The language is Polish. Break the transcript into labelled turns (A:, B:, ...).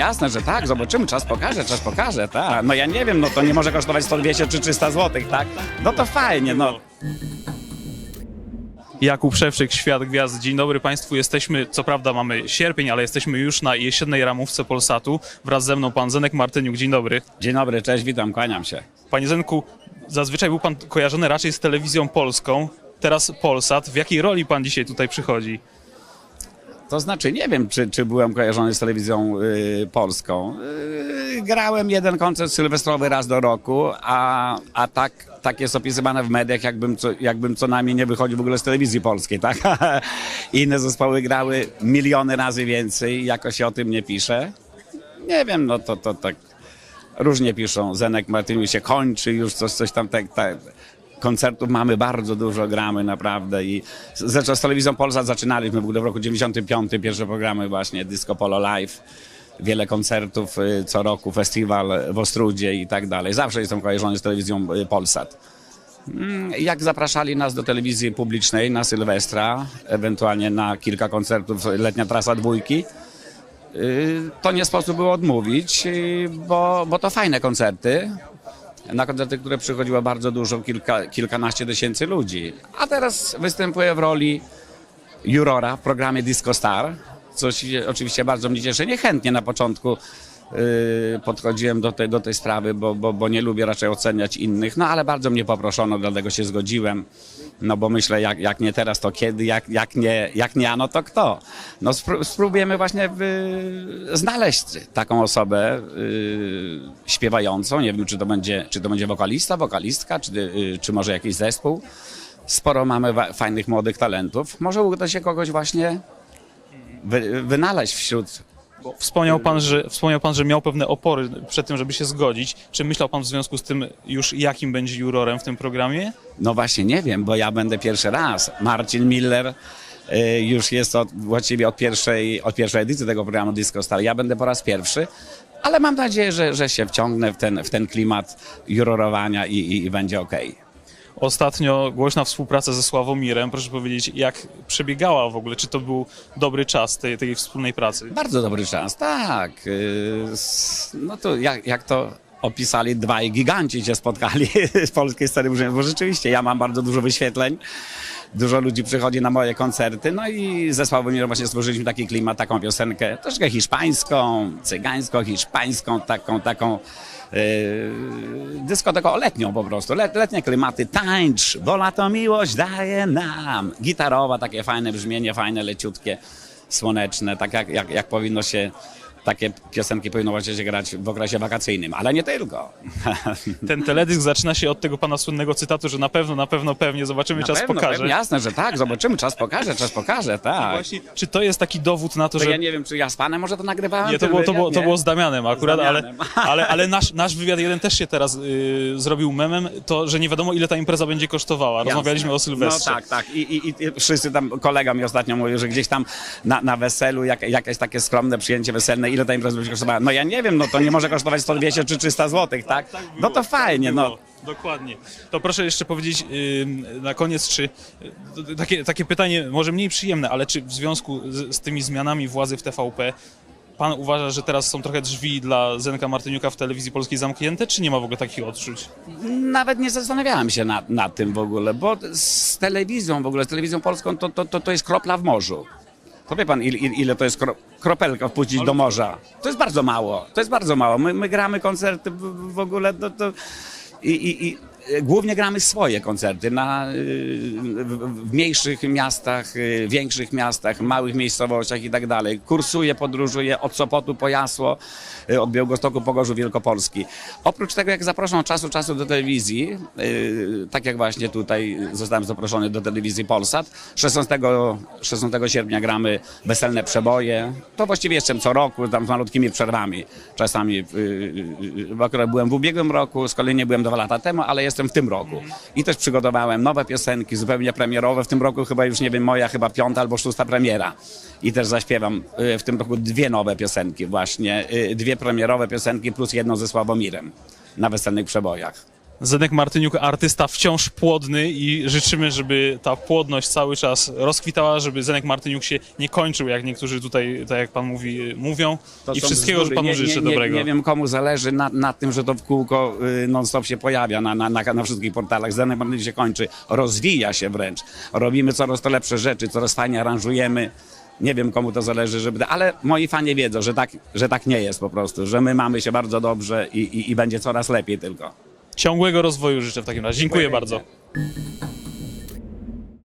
A: jasne, że tak, zobaczymy, czas pokaże, czas pokaże, tak. No ja nie wiem, no to nie może kosztować 120 czy 300 zł, tak? No to fajnie, no.
B: Jakub Szewczyk, Świat Gwiazd. Dzień dobry Państwu. Jesteśmy, co prawda mamy sierpień, ale jesteśmy już na jesiennej ramówce Polsatu. Wraz ze mną pan Zenek Martyniuk. Dzień dobry.
A: Dzień dobry, cześć, witam, kłaniam się.
B: Panie Zenku, zazwyczaj był pan kojarzony raczej z telewizją polską. Teraz Polsat. W jakiej roli pan dzisiaj tutaj przychodzi?
A: To znaczy, nie wiem, czy, czy byłem kojarzony z telewizją y, polską. Y, grałem jeden koncert sylwestrowy raz do roku, a, a tak, tak jest opisywane w mediach, jakbym co, jakbym co najmniej nie wychodził w ogóle z telewizji polskiej, tak? Inne zespoły grały miliony razy więcej, jakoś się o tym nie pisze. Nie wiem, no to, to tak różnie piszą. Zenek Martyniu się kończy, już coś, coś tam tak, tak. Koncertów mamy bardzo dużo, gramy naprawdę i zresztą z telewizją Polsat zaczynaliśmy w ogóle w roku 95, pierwsze programy właśnie Disco Polo Live, wiele koncertów y, co roku, festiwal w Ostrudzie i tak dalej. Zawsze jestem kojarzony z telewizją y, Polsat. Mm, Jak zapraszali nas do telewizji publicznej na Sylwestra, ewentualnie na kilka koncertów letnia trasa dwójki, y, to nie sposób było odmówić, bo, bo to fajne koncerty. Na koncerty, które przychodziło bardzo dużo, kilka, kilkanaście tysięcy ludzi. A teraz występuję w roli jurora w programie Disco Star, co oczywiście bardzo mnie cieszy. Niechętnie na początku podchodziłem do tej, do tej sprawy, bo, bo, bo nie lubię raczej oceniać innych, no ale bardzo mnie poproszono, dlatego się zgodziłem. No bo myślę, jak, jak nie teraz, to kiedy, jak, jak, nie, jak nie, no to kto? No spró- spróbujemy właśnie y, znaleźć taką osobę y, śpiewającą, nie wiem, czy to będzie, czy to będzie wokalista, wokalistka, czy, y, czy może jakiś zespół. Sporo mamy fajnych, młodych talentów. Może uda się kogoś właśnie wy, wynaleźć wśród
B: Bo Wspomniał pan, że, wspomniał pan, że miał pewne opory przed tym, żeby się zgodzić. Czy myślał pan w związku z tym już, jakim będzie jurorem w tym programie?
A: No właśnie nie wiem, bo ja będę pierwszy raz. Marcin Miller y, już jest od, właściwie od pierwszej, od pierwszej edycji tego programu Disco Star. Ja będę po raz pierwszy, ale mam nadzieję, że, że się wciągnę w ten, w ten klimat jurorowania i, i, i będzie okej.
B: Ostatnio głośna współpraca ze Sławomirem. Proszę powiedzieć, jak przebiegała w ogóle? Czy to był dobry czas tej, tej wspólnej pracy?
A: Bardzo dobry czas, tak. Y, No to jak, jak to opisali, dwaj giganci się spotkali z polskiej sceny bo rzeczywiście ja mam bardzo dużo wyświetleń. Dużo ludzi przychodzi na moje koncerty, no i ze Sławomirem właśnie stworzyliśmy taki klimat, taką piosenkę, troszkę hiszpańską, cygańską, hiszpańską, taką, taką yy, dyskoteką letnią po prostu, Let, letnie klimaty, tańcz, bo lato miłość daje nam. Gitarowa, takie fajne brzmienie, fajne, leciutkie, słoneczne, tak jak, jak, jak powinno się, takie piosenki powinno właśnie się grać w okresie wakacyjnym, ale nie tylko.
B: Ten teledysk zaczyna się od tego pana słynnego cytatu, że na pewno, na pewno, pewnie, zobaczymy,
A: Na
B: czas
A: pewno,
B: pokaże.
A: pewnie, Jasne, że tak, zobaczymy, czas pokaże, czas pokaże, tak.
B: Właśnie, czy to jest taki dowód na to,
A: To
B: że
A: ja nie wiem, czy ja z panem może to nagrywałem?
B: Nie, to było, to było, to było z Damianem akurat,
A: Damianem.
B: ale, ale, ale nasz, nasz wywiad jeden też się teraz y, zrobił memem, to, że nie wiadomo ile ta impreza będzie kosztowała. Rozmawialiśmy
A: Jasne.
B: o Sylwestrze.
A: No tak, tak. I, i, i wszyscy tam, kolega mi ostatnio mówił, że gdzieś tam na, na weselu jak, jakieś takie skromne przyjęcie weselne, ile ta impreza będzie kosztowała? No ja nie wiem, no to nie może kosztować 120 czy 300 zł, tak? No to fajnie, no.
B: Dokładnie. To proszę jeszcze powiedzieć y, na koniec, czy y, takie, takie pytanie, może mniej przyjemne, ale czy w związku z, z tymi zmianami władzy w TVP pan uważa, że teraz są trochę drzwi dla Zenka Martyniuka w telewizji polskiej zamknięte, czy nie ma w ogóle takich odczuć?
A: Nawet nie zastanawiałem się nad, nad tym w ogóle, bo z telewizją w ogóle, z telewizją polską to, to, to, to jest kropla w morzu. To wie pan, ile, ile to jest kro, kropelka wpuścić do morza? To jest bardzo mało, to jest bardzo mało. My, my gramy koncerty w, w ogóle to, to i, i, i głównie gramy swoje koncerty na, y, w, mniejszych miastach, y, większych miastach, małych miejscowościach i tak dalej. Kursuję, podróżuję od Sopotu po Jasło, y, od Białegostoku po Gorzów Wielkopolski. Oprócz tego, jak zaproszą czasu czasu do telewizji, tak jak właśnie tutaj zostałem zaproszony do telewizji Polsat, 16, 16 sierpnia gramy weselne przeboje. To właściwie jeszcze co roku, tam z malutkimi przerwami. Czasami, y, akurat byłem w ubiegłym roku, z kolei nie byłem dwa lata temu, ale jestem w tym roku. I też przygotowałem nowe piosenki, zupełnie premierowe. W tym roku chyba już, nie wiem, moja chyba piąta albo szósta premiera. I też zaśpiewam y, w tym roku dwie nowe piosenki właśnie, y, dwie premierowe piosenki plus jedną ze Sławomirem na weselnych przebojach.
B: Zenek Martyniuk, artysta wciąż płodny i życzymy, żeby ta płodność cały czas rozkwitała, żeby Zenek Martyniuk się nie kończył, jak niektórzy tutaj, tak jak pan mówi, mówią.
A: To
B: I
A: są
B: wszystkiego,
A: bzdury.
B: że panu
A: nie,
B: życzę
A: nie, nie,
B: dobrego.
A: Nie wiem, komu zależy na, na tym, że to w kółko y, non-stop się pojawia na, na, na, na wszystkich portalach. Zenek Martyniuk się kończy, rozwija się wręcz. Robimy coraz to lepsze rzeczy, coraz fajnie aranżujemy. Nie wiem, komu to zależy, żeby... Ale moi fani wiedzą, że tak, że tak nie jest po prostu, że my mamy się bardzo dobrze i, i, i będzie coraz lepiej tylko.
B: Ciągłego rozwoju życzę w takim razie. Dziękuję
A: Dziękuję
B: bardzo.